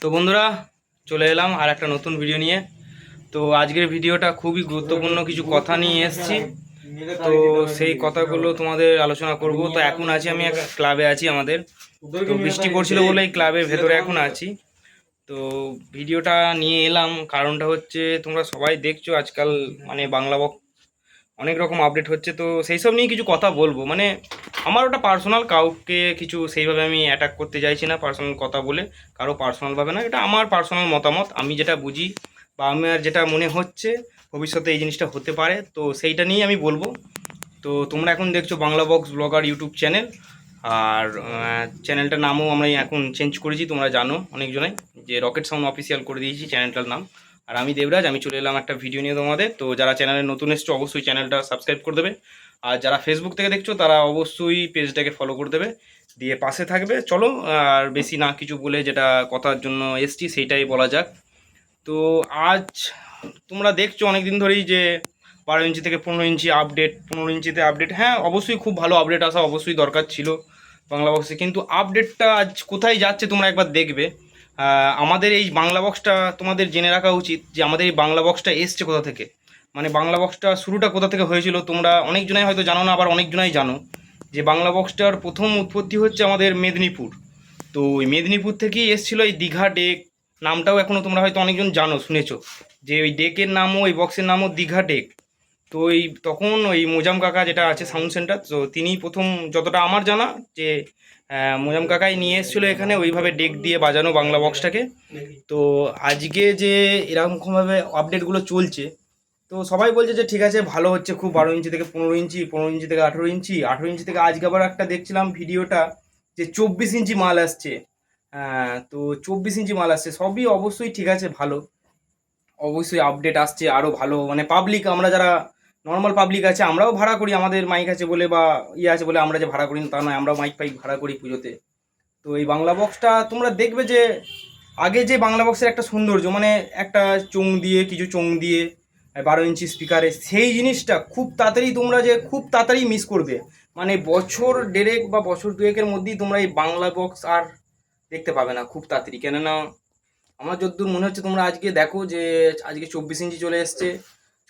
তো বন্ধুরা, চলে এলাম আর একটা নতুন ভিডিও নিয়ে। তো আজকের ভিডিওটা খুবই গুরুত্বপূর্ণ কিছু কথা নিয়ে এসেছি। তো সেই কথাগুলো তোমাদের আলোচনা করব। তো এখন আছি আমি একটা ক্লাবে আছি আমাদের। তো বৃষ্টি পড়ছিল বলে এই ক্লাবের ভেতরে এখন আছি। তো ভিডিওটা নিয়ে এলাম। কারণটা হচ্ছে, তোমরা সবাই দেখছ আজকাল মানে বাংলা বক অনেক রকম আপডেট হচ্ছে। তো সেই সব নিয়ে কিছু কথা বলব। মানে আমার ওটা পার্সোনাল কাউকে কিছু সেইভাবে আমি অ্যাটাক করতে চাইছি না পার্সোনাল কথা বলে, কারও পার্সোনালভাবে না। এটা আমার পার্সোনাল মতামত, আমি যেটা বুঝি বা আমার যেটা মনে হচ্ছে, ভবিষ্যতে এই জিনিসটা হতে পারে, তো সেইটা নিয়েই আমি বলব। তো তোমরা এখন দেখছ Bangla box blogger YouTube channel আর চ্যানেলটার নামও আমরা এখন চেঞ্জ করেছি, তোমরা জানো অনেকজনাই, যে রকেট সাউন্ড অফিসিয়াল করে দিয়েছি চ্যানেলটার নাম। আর আমি দেবরাজ, আমি চলে এলাম একটা ভিডিও নিয়ে তোমাদের। তো যারা চ্যানেলে নতুন এসছো, অবশ্যই চ্যানেলটা সাবস্ক্রাইব করে দেবে। আর যারা ফেসবুক থেকে দেখছ, তারা অবশ্যই পেজটাকে ফলো করে দেবে। দিয়ে পাশে থাকবে। চলো, আর বেশি না কিছু বলে যেটা কথার জন্য এসছি, সেইটাই বলা যাক। তো আজ তোমরা দেখছ অনেক দিন ধরেই যে বারো ইঞ্চি থেকে পনেরো ইঞ্চি আপডেট পনেরো ইঞ্চিতে আপডেট হ্যাঁ অবশ্যই খুব ভালো আপডেট আসা অবশ্যই দরকার ছিল বাংলা বক্সে কিন্তু আপডেটটা আজ কোথায় যাচ্ছে তোমরা একবার দেখবে। আমাদের এই বাংলা বক্সটা তোমাদের জেনে রাখা উচিত যে আমাদের এই বাংলা বক্সটা এসছে কোথা থেকে? মানে বাংলা বক্সটা শুরুটা কোথা থেকে হয়েছিল তোমরা অনেকজনাই হয়তো জানো না, আবার অনেকজনাই জানো যে বাংলা বক্সটার প্রথম উৎপত্তি হচ্ছে আমাদের মেদিনীপুর। তো ওই মেদিনীপুর থেকেই এসছিল এই দীঘা ডেক, নামটাও এখনও তোমরা হয়তো অনেকজন জানো, শুনেছো। যে ওই ডেকের নামও, ওই বক্সের নামও দীঘা ডেক। তো ওই তখন ওই মোজাম কাকা যেটা আছে সাউন্ড সেন্টার তো তিনি প্রথম যতটা আমার জানা যে মোজাম কাকাই নিয়ে এসেছিল এখানে, ওইভাবে ডেক দিয়ে বাজানো বাংলা বক্সটাকে তো আজকে যে এরকমভাবে আপডেটগুলো চলছে, তো সবাই বলছে যে ঠিক আছে, ভালো হচ্ছে খুব বারো ইঞ্চি থেকে পনেরো ইঞ্চি পনেরো ইঞ্চি থেকে আঠেরো ইঞ্চি আঠেরো ইঞ্চি থেকে আজকে আবার একটা দেখছিলাম ভিডিওটা যে চব্বিশ ইঞ্চি মাল আসছে। তো চব্বিশ ইঞ্চি মাল আসছে, সবই অবশ্যই ঠিক আছে, ভালো। অবশ্যই আপডেট আসছে আরও ভালো মানে পাবলিক আমরা যারা নর্মাল পাবলিক আছে, আমরাও ভাড়া করি, আমাদের মাইক আছে বলে বা ইয়ে আছে বলে আমরা যে ভাড়া করি, তা নয়, আমরাও মাইক ফাইক ভাড়া করি পুজোতে। তো এই বাংলা বক্সটা তোমরা দেখবে যে, আগে যে বাংলা বক্সের একটা সৌন্দর্য মানে একটা চোং দিয়ে, কিছু চোং দিয়ে বারো ইঞ্চি স্পিকারে সেই জিনিসটা খুব তাড়াতাড়ি তোমরা যে খুব তাড়াতাড়ি মিস করবে। মানে বছর দেড়েক বা বছর দুয়েকের মধ্যেই তোমরা এই বাংলা বক্স আর দেখতে পাবে না খুব তাড়াতাড়ি। কেননা, আমার যতদূর মনে হচ্ছে তোমরা আজকে দেখো যে, আজকে চব্বিশ ইঞ্চি চলে এসছে।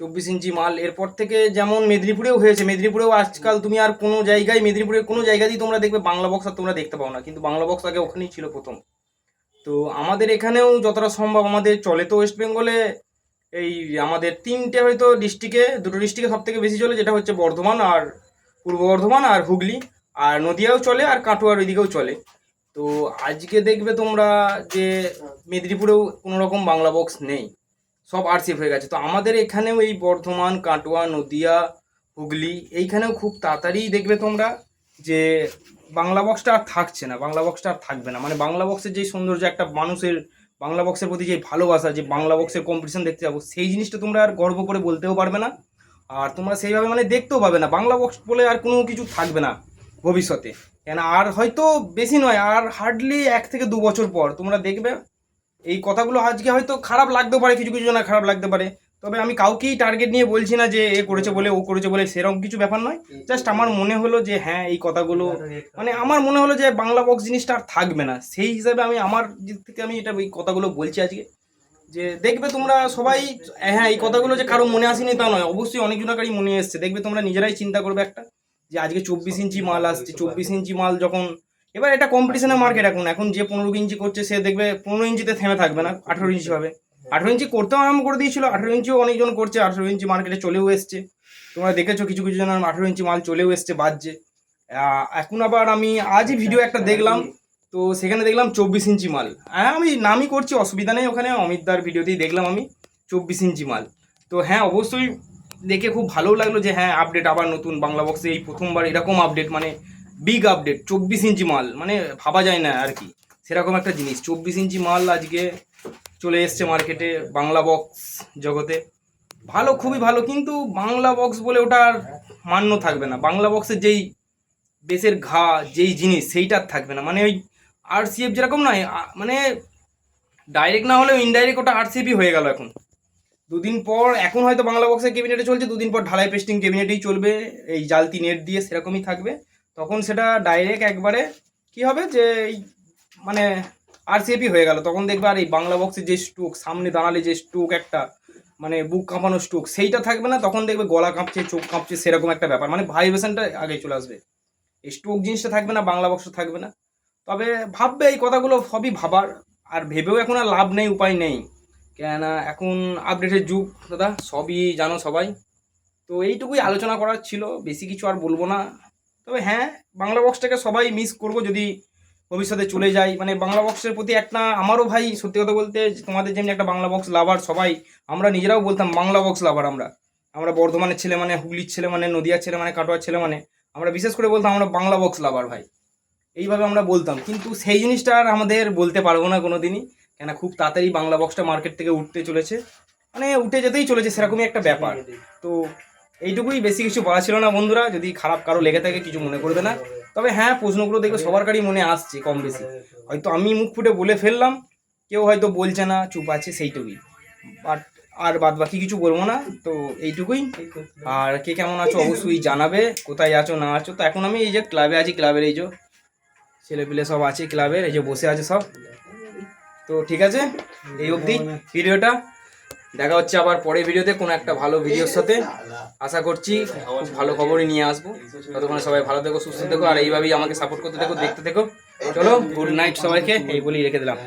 চব্বিশ ইঞ্চি মাল। এরপর থেকে যেমন মেদিনীপুরেও হয়েছে, মেদিনীপুরেও আজকাল তুমি আর কোনো জায়গায়, মেদিনীপুরের কোনো জায়গাতেই তোমরা দেখবে বাংলা বক্স আর তোমরা দেখতে পাও না। কিন্তু বাংলা বক্স আগে ওখানেই ছিল প্রথম। তো আমাদের এখানেও যতটা সম্ভব আমাদের চলে। তো ওয়েস্ট বেঙ্গলে এই আমাদের তিনটে হয়তো ডিস্ট্রিক্টে দুটো ডিস্ট্রিক্টে সব থেকে বেশি চলে, যেটা হচ্ছে বর্ধমান আর পূর্ব বর্ধমান আর হুগলি। আর নদিয়াও চলে আর কাটোয়ার ওইদিকেও চলে। তো আজকে দেখবে তোমরা যে মেদিনীপুরেও কোনো রকম বাংলা বক্স নেই। সব আরসিএফ হয়ে গেছে। তো আমাদের এখানেও এই বর্ধমান, কাটোয়া, নদিয়া, হুগলি এইখানেও খুব তাড়াতাড়ি দেখবে তোমরা যে বাংলা বক্সটা আর থাকছে না, বাংলা বক্সটা আর থাকবে না। মানে বাংলা বক্সের যে সৌন্দর্য, একটা মানুষের বাংলা বক্সের প্রতি যে ভালোবাসা, যে বাংলা বক্সের কম্পিটিশন দেখতে যাব, সেই জিনিসটা তোমরা আর গর্ব করে বলতেও পারবে না। আর তোমরা সেইভাবে মানে দেখতেও পাবে না। বাংলা বক্স বলে আর কোনো কিছু থাকবে না ভবিষ্যতে। কেন, আর হয়তো বেশি নয়, আর হার্ডলি এক থেকে দু বছর পর তোমরা দেখবে এই কথাগুলো আজকে হয়তো খারাপ লাগতেও পারে, কিছু কিছু জনের খারাপ লাগতে পারে। তবে আমি কাউকেই টার্গেট নিয়ে বলছি না যে এ করেছে বলে, ও করেছে বলে, সেরকম কিছু ব্যাপার নয়। জাস্ট আমার মনে হলো যে হ্যাঁ এই কথাগুলো মানে আমার মনে হলো যে বাংলা বক্স জিনিসটা আর থাকবে না। সেই হিসাবে আমি আমার দিক থেকে আমি এটা, এই কথাগুলো বলছি আজকে। যে দেখবে তোমরা সবাই হ্যাঁ এই কথাগুলো যে কারও মনে আসেনি তা নয়। অবশ্যই অনেকজনাকারই মনে এসছে। দেখবে তোমরা নিজেরাই চিন্তা করবে একটা, যে আজকে চব্বিশ ইঞ্চি মাল আসছে। চব্বিশ ইঞ্চি মাল যখন এবার এটা কম্পিটিশনের মার্কেট এখন এখন যে পনেরো ইঞ্চি করছে সে দেখবে পনেরো ইঞ্চিতে থেমে থাকবে না আঠেরো ইঞ্চি হবে আঠেরো ইঞ্চি করতেও আরম্ভ করে দিয়েছিল আঠেরো ইঞ্চিও অনেকজন করছে আঠেরো ইঞ্চি মার্কেটে চলেও এসছে। তোমরা দেখেছ কিছু কিছু জন আঠেরো ইঞ্চি মাল চলেও এসছে বাজছে। এখন আবার আমি আজই ভিডিও একটা দেখলাম তো সেখানে দেখলাম চব্বিশ ইঞ্চি মাল। হ্যাঁ আমি নামই করছি অসুবিধা নেই ওখানে অমিতদার ভিডিওতেই দেখলাম আমি চব্বিশ ইঞ্চি মাল। তো হ্যাঁ অবশ্যই দেখে খুব ভালো লাগল যে হ্যাঁ আপডেট আবার নতুন বাংলা বক্সে এই প্রথমবার এরকম আপডেট মানে বিগ আপডেট চব্বিশ ইঞ্চি মাল মানে ভাবা যায় না আর কি। সেরকম একটা জিনিস, চব্বিশ ইঞ্চি মাল আজকে চলে এসছে মার্কেটে বাংলা বক্স জগতে। ভালো, খুবই ভালো, কিন্তু বাংলা বক্স বলে ওটা আর মান্য থাকবে না। বাংলা বক্সের যেই বেসের ঘা, যেই জিনিস সেইটার থাকবে না। মানে ওই আর সিএফ যেরকম নয় মানে ডাইরেক্ট না হলেও ইনডাইরেক্ট ওটা আর হয়ে গেল এখন। দুদিন পর, এখন হয়তো বাংলা বক্সের কেবিনেটে চলছে, দুদিন পর ঢালাই পেস্টিং কেবিনেটেই চলবে, এই জালতি নেট দিয়ে সেরকমই থাকবে। তখন সেটা ডাইরেক্ট একবারে কি হবে যে এই মানে আর সিএপি হয়ে গেল। তখন দেখবে আর এই বাংলা বক্সের যে স্ট্রোক সামনে দাঁড়ালে যে স্ট্রোক একটা মানে বুক কাঁপানো স্ট্রোক সেইটা থাকবে না। তখন দেখবে গলা কাঁপছে, চোখ কাঁপছে, সেরকম একটা ব্যাপার। মানে ভাইব্রেশনটা আগে চলে আসবে। এই স্ট্রোক জিনিসটা থাকবে না, বাংলা বক্স থাকবে না। তবে ভাববে এই কথাগুলো সবই ভাবার। আর ভেবেও এখন আর লাভ নেই, উপায় নেই। কেননা এখন আপডেটের যুগ, দাদা। সবই জানো সবাই। তো এইটুকুই আলোচনা করার ছিল। বেশি কিছু আর বলব না। তবে হ্যাঁ বাংলা বক্সটাকে সবাই মিস করব যদি ভবিষ্যতে চলে যাই। মানে বাংলা বক্সের প্রতি একটা আমারও ভাই, সত্যি কথা বলতে তোমাদের যেমনি একটা বাংলা বক্স লাভার সবাই, আমরা নিজেরাও বলতাম বাংলা বক্স লাভার আমরা। আমরা বর্ধমানের ছেলে মানে হুগলির ছেলে মানে নদিয়ার ছেলে মানে কাটোয়ার ছেলে মানে আমরা বিশেষ করে বলতাম আমরা বাংলা বক্স লাভার ভাই। এইভাবে আমরা বলতাম। কিন্তু সেই জিনিসটা আর আমাদের বলতে পারব না কোনো দিনই কেন খুব তাড়াতাড়ি বাংলা বক্সটা মার্কেট থেকে উঠতে চলেছে। মানে উঠে যেতেই চলেছে, সেরকমই একটা ব্যাপার। তো এইটুকুই বেশি কিছু বলা ছিল না বন্ধুরা, যদি খারাপ কারও লেগে থাকে কিছু মনে করবে না। তবে হ্যাঁ প্রশ্নগুলো দেখবে সবার কারই মনে আসছে কম বেশি। হয়তো আমি মুখ ফুটে বলে ফেললাম, কেউ হয়তো বলছে না, চুপ আছে সেইটুকুই। বাট আর বাদ বাকি কিছু বলব না, তো এইটুকুই। আর কে কেমন আছো অবশ্যই জানাবে, কোথায় আছো, না আছো। তো এখন আমি এই যে ক্লাবে আছি, ক্লাবের এই যে ছেলেপিলে সব আছে ক্লাবের, এই যে বসে আছে সব। তো ঠিক আছে, এই অবধি ভিডিওটা। দেখা হচ্ছে আবার পরের ভিডিওতে কোনো একটা ভালো ভিডিওর সাথে। আশা করছি খুব ভালো খবরই নিয়ে আসব। ততক্ষণে সবাই ভালো থেকো সুস্থ থেকো আর এইভাবেই আমাকে সাপোর্ট করতে থেকো দেখতে থেকো। চলো গুড নাইট সবাইকে এই বলেই রেখে দিলাম।